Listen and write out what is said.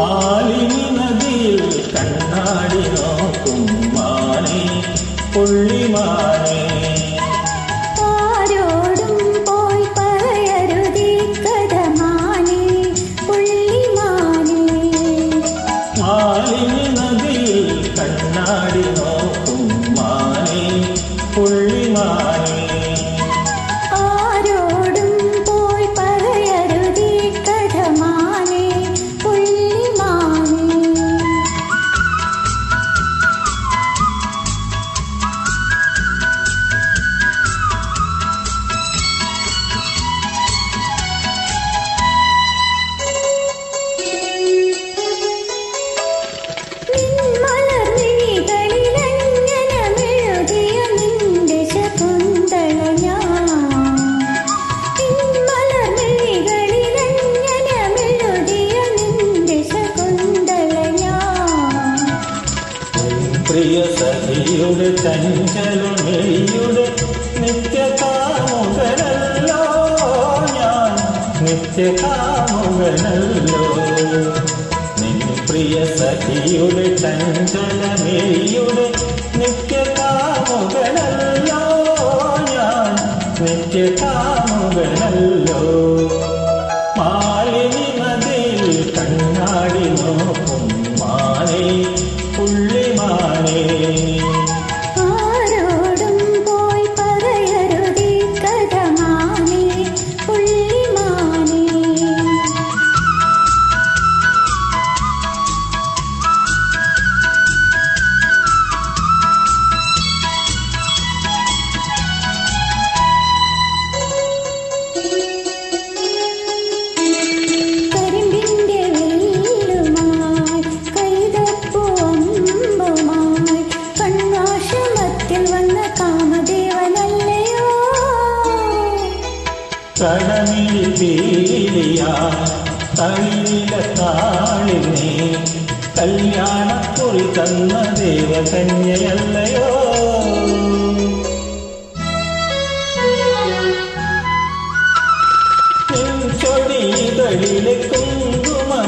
മാലിനി നദിയിൽ കണ്ണാടി നോക്കും മാനേ പുള്ളിമാനേ. ആരോടും പോയി പ്രിയ സഖിയുടെ ചഞ്ചലമെളിയുടെ നിത്യകാമുകനല്ലോ. ഞാൻ നിത്യകാമുകനല്ലോ. നിൻ പ്രിയ സഖിയുടെ ചഞ്ചലമേയുടെ നിത്യകാമുകനല്ലോ. ഞാൻ നിത്യകാമുകനല്ലോ. മാലിനി നദിയിൽ കണ്ണാടി നോക്കും തണലിൽ പേലിയ തളിരില താളിനെ കല്യാണക്കുറി തന്ന ദേവകന്യയല്ലയോ? ചൊടികളിലെ കുങ്കുമമണിയണമെന്റെ